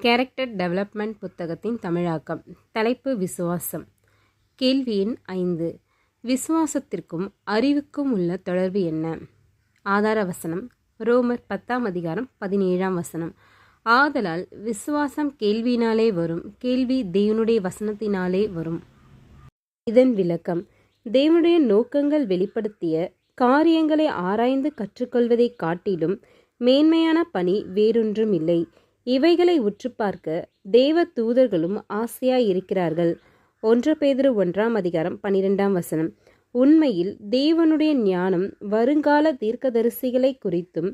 Character development புத்தகத்தின் தமிழாக்கம். தலைப்பு விசுவாசம். கேள்வி எண் ஐந்து. விசுவாசத்திற்கும் அறிவுக்கும் உள்ள தொடர்பு என்ன? ஆதார வசனம். ரோமர் பத்தாம் அதிகாரம் பதினேழாம் வசனம். ஆதலால் விசுவாசம் கேள்வியினாலே வரும். கேள்வி தேவனுடைய வசனத்தினாலே வரும். இதன் விளக்கம். தேவனுடைய நோக்கங்கள் வெளிப்படுத்திய காரியங்களை ஆராய்ந்து கற்றுக்கொள்வதைக் காட்டிலும் மேன்மையான பணி வேறொன்றும் இல்லை இவைகளை உற்று பார்க்க தேவ தூதர்களும் ஆசையாய் இருக்கிறார்கள். ஒன்ற பேதுரு ஒன்றாம் அதிகாரம் பனிரெண்டாம் வசனம். உண்மையில் தேவனுடைய ஞானம் வருங்கால தீர்க்கதரிசிகளை குறித்தும்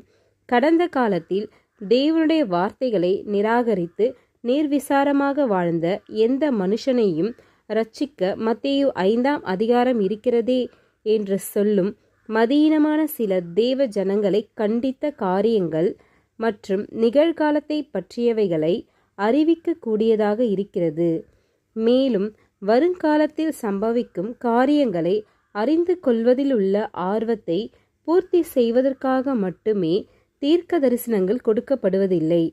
கடந்த காலத்தில் தேவனுடைய வார்த்தைகளை நிராகரித்து நேர்விசாரமாக வாழ்ந்த எந்த மனுஷனையும் ரட்சிக்க மத்தேயு ஐந்தாம் அதிகாரம் இருக்கிறதே என்று சொல்லும் மதியீனமான சில தேவ ஜனங்களை கண்டித்த காரியங்கள் மற்றும் நிகழ்காலத்தை பற்றியவைகளை அறிவிக்கக்கூடியதாக இருக்கிறது. மேலும் வருங்காலத்தில் சம்பவிக்கும் காரியங்களை அறிந்து கொள்வதில் உள்ள ஆர்வத்தை பூர்த்தி செய்வதற்காக மட்டுமே தீர்க்க தரிசனங்கள் கொடுக்கப்படுவதில்லை.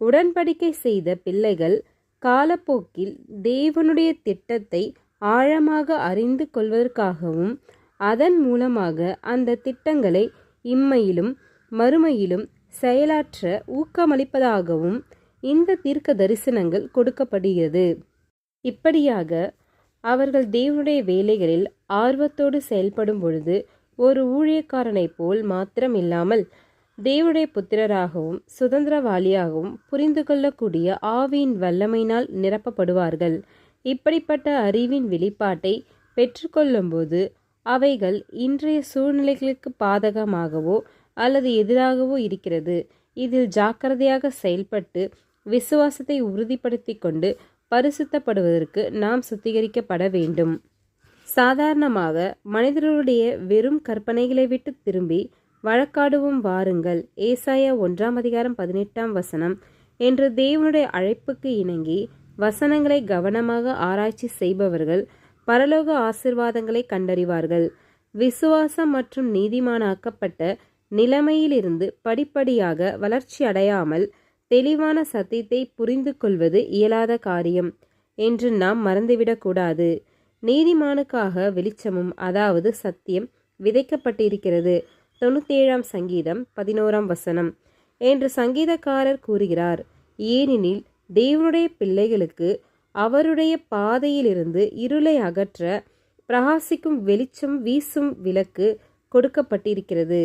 உடன்படிக்கை செய்த பிள்ளைகள் காலப்போக்கில் தேவனுடைய திட்டத்தை ஆழமாக அறிந்து கொள்வதற்காகவும் அதன் மூலமாக அந்த திட்டங்களை இம்மையிலும் மறுமையிலும் செயலாற்ற ஊக்கமளிப்பதாகவும் இந்த தீர்க்க தரிசனங்கள் கொடுக்கப்படுகிறது. இப்படியாக அவர்கள் தேவனுடைய வேலைகளில் ஆர்வத்தோடு செயல்படும் பொழுது ஒரு ஊழியக்காரனைப் போல் மாத்திரம் இல்லாமல் தேவனுடைய புத்திரராகவும் சுதந்திரவாளியாகவும் புரிந்து கொள்ளக்கூடிய ஆவியின் வல்லமையினால் நிரப்பப்படுவார்கள். இப்படிப்பட்ட அறிவின் வெளிப்பாட்டை பெற்றுக்கொள்ளும்போது அவைகள் இன்றைய சூழ்நிலைகளுக்கு பாதகமாகவோ அல்லது எதிராகவோ இருக்கிறது. இதில் ஜாக்கிரதையாக செயல்பட்டு விசுவாசத்தை உறுதிப்படுத்தி கொண்டு பரிசுத்தப்படுவதற்கு நாம் சுத்திகரிக்கப்பட வேண்டும். சாதாரணமாக மனிதர்களுடைய வெறும் கற்பனைகளை விட்டு திரும்பி வழக்காடுவோம் வாருங்கள். ஏசாயா ஒன்றாம் அதிகாரம் பதினெட்டாம் வசனம். என்று தேவனுடைய அழைப்புக்கு இணங்கி வசனங்களை கவனமாக ஆராய்ச்சி செய்பவர்கள் பரலோக ஆசிர்வாதங்களை கண்டறிவார்கள். விசுவாசம் மற்றும் நீதிமானாக்கப்பட்ட நிலைமையிலிருந்து படிப்படியாக வளர்ச்சி அடையாமல் தெளிவான சத்தியத்தை புரிந்து கொள்வது இயலாத காரியம் என்று நாம் மறந்துவிடக்கூடாது நீதிமானுக்காக வெளிச்சமும் அதாவது சத்தியம் விதைக்கப்பட்டிருக்கிறது. தொண்ணூத்தேழாம் சங்கீதம் பதினோராம் வசனம். என்று சங்கீதக்காரர் கூறுகிறார் ஏனெனில் தேவனுடைய பிள்ளைகளுக்கு அவருடைய பாதையிலிருந்து இருளை அகற்ற பிரகாசிக்கும் வெளிச்சம் வீசும் விளக்கு கொடுக்கப்பட்டிருக்கிறது.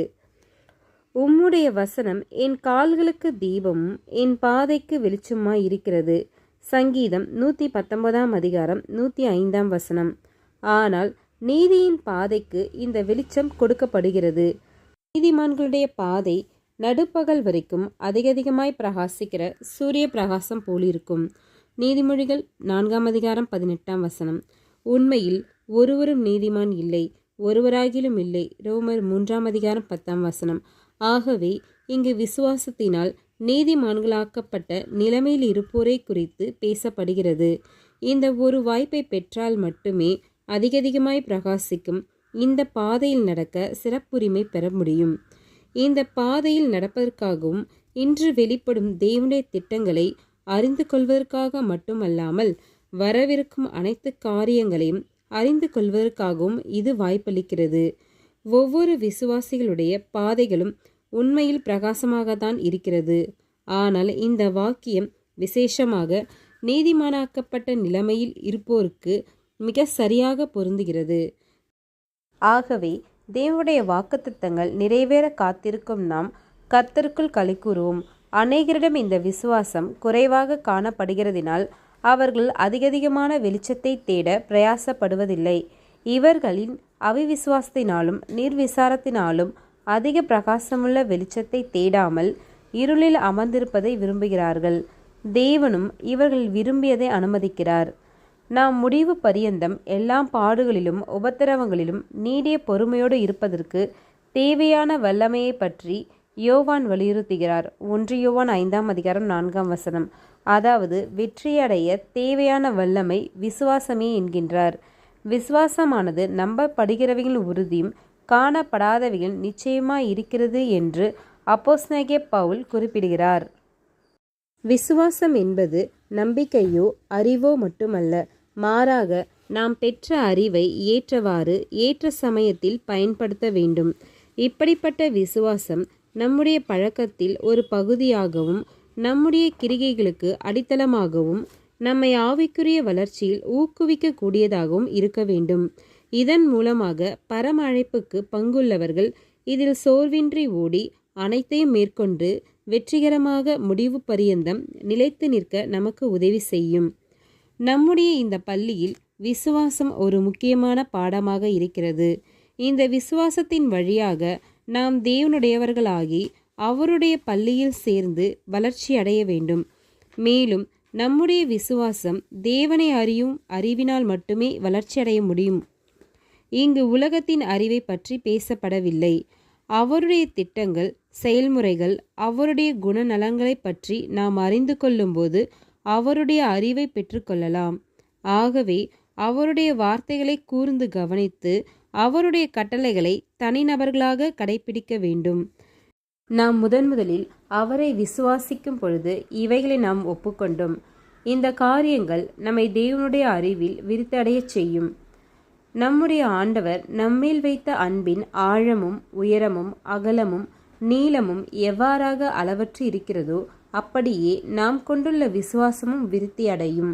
உம்முடைய வசனம் என் கால்களுக்கு தீபமும் என் பாதைக்கு வெளிச்சமாய் இருக்கிறது. சங்கீதம் நூற்றி பத்தொன்பதாம் அதிகாரம் நூற்றி ஐந்தாம் வசனம். ஆனால் நீதியின் பாதைக்கு இந்த வெளிச்சம் கொடுக்கப்படுகிறது. நீதிமான்களுடைய பாதை நடுப்பகல் வரைக்கும் அதிகதிகமாய் பிரகாசிக்கிற சூரிய பிரகாசம் போலிருக்கும். நீதிமொழிகள் நான்காம் அதிகாரம் பதினெட்டாம் வசனம். உண்மையில் ஒருவரும் நீதிமான் இல்லை ஒருவராகிலும் இல்லை. ரோமர் மூன்றாம் அதிகாரம் பத்தாம் வசனம். ஆகவே இங்கு விசுவாசத்தினால் நீதிமான்களாக்கப்பட்ட நிலைமையில் இருப்போரை குறித்து பேசப்படுகிறது. இந்த ஒரு வாய்ப்பை பெற்றால் மட்டுமே அதிகதிகமாய் பிரகாசிக்கும் இந்த பாதையில் நடக்க சிறப்புரிமை பெற முடியும். இந்த பாதையில் நடப்பதற்காகவும் இன்று வெளிப்படும் தேவனுடைய திட்டங்களை அறிந்து கொள்வதற்காக மட்டுமல்லாமல் வரவிருக்கும் அனைத்து காரியங்களையும் அறிந்து கொள்வதற்காகவும் இது வாய்ப்பளிக்கிறது. ஒவ்வொரு விசுவாசிகளுடைய பாதைகளும் உண்மையில் பிரகாசமாகத்தான் இருக்கிறது. ஆனால் இந்த வாக்கியம் விசேஷமாக நீதிமானாக்கப்பட்ட நிலைமையில் இருப்போருக்கு மிக சரியாக பொருந்துகிறது. ஆகவே தேவனுடைய வாக்குத்தத்தங்கள் நிறைவேற காத்திருக்கும் நாம் கர்த்தருக்குள் களி கூறுவோம். அநேகரிடம் இந்த விசுவாசம் குறைவாக காணப்படுகிறதினால் அவர்கள் அதிகதிகமான வெளிச்சத்தை தேட பிரயாசப்படுவதில்லை. இவர்களின் அவிவிசுவாசத்தினாலும் நிர்விசாரத்தினாலும் அதிக பிரகாசமுள்ள வெளிச்சத்தை தேடாமல் இருளில் அமர்ந்திருப்பதை விரும்புகிறார்கள். தேவனும் இவர்கள் விரும்பியதை அனுமதிக்கிறார். நாம் முடிவு பரியந்தம் எல்லாம் பாடுகளிலும் உபத்திரவங்களிலும் நீடிய பொறுமையோடு இருப்பதற்கு தேவையான வல்லமையை பற்றி யோவான் வலியுறுத்துகிறார். ஒன்று யோவான் ஐந்தாம் அதிகாரம் நான்காம் வசனம். அதாவது வெற்றியடைய தேவையான வல்லமை விசுவாசமே என்கின்றார். விசுவாசமானது நம்பப்படுகிறவைகளின் உறுதியும் காணப்படாதவைகள் நிச்சயமாய் இருக்கிறது என்று அப்போஸ்னகே பவுல் குறிப்பிடுகிறார். விசுவாசம் என்பது நம்பிக்கையோ அறிவோ மட்டுமல்ல மாறாக நாம் பெற்ற அறிவை ஏற்றவாறு ஏற்ற சமயத்தில் பயன்படுத்த வேண்டும். இப்படிப்பட்ட விசுவாசம் நம்முடைய பழக்கத்தில் ஒரு பகுதியாகவும் நம்முடைய கிரிகைகளுக்கு அடித்தளமாகவும் நம்மை ஆவிக்குரிய வளர்ச்சியில் ஊக்குவிக்கக்கூடியதாகவும் இருக்க வேண்டும். இதன் மூலமாக பரம அழைப்புக்கு பங்குள்ளவர்கள் இதில் சோர்வின்றி ஓடி அனைத்தையும் மேற்கொண்டு வெற்றிகரமாக முடிவு பரியந்தம் நிலைத்து நிற்க நமக்கு உதவி செய்யும். நம்முடைய இந்த பள்ளியில் விசுவாசம் ஒரு முக்கியமான பாடமாக இருக்கிறது. இந்த விசுவாசத்தின் வழியாக நாம் தேவனுடையவர்களாகி அவருடைய பள்ளியில் சேர்ந்து வளர்ச்சி அடைய வேண்டும். மேலும் நம்முடைய விசுவாசம் தேவனை அறியும் அறிவினால் மட்டுமே வளர்ச்சியடைய முடியும். இங்கு உலகத்தின் அறிவை பற்றி பேசப்படவில்லை. அவருடைய திட்டங்கள் செயல்முறைகள் அவருடைய குணநலங்களை பற்றி நாம் அறிந்து கொள்ளும்போது அவருடைய அறிவை பெற்றுக்கொள்ளலாம் ஆகவே அவருடைய வார்த்தைகளை கூர்ந்து கவனித்து அவருடைய கட்டளைகளை தனிநபர்களாக கடைபிடிக்க வேண்டும். நாம் முதன் முதலில் அவரை விசுவாசிக்கும் பொழுது இவைகளை நாம் ஒப்புக்கொண்டோம். இந்த காரியங்கள் நம்மை தேவனுடைய அறிவில் விரித்தடையச் செய்யும். நம்முடைய ஆண்டவர் நம்மேல் வைத்த அன்பின் ஆழமும் உயரமும் அகலமும் நீளமும் எவ்வாறாக அளவற்று இருக்கிறதோ அப்படியே நாம் கொண்டுள்ள விசுவாசமும் விருத்தி அடையும்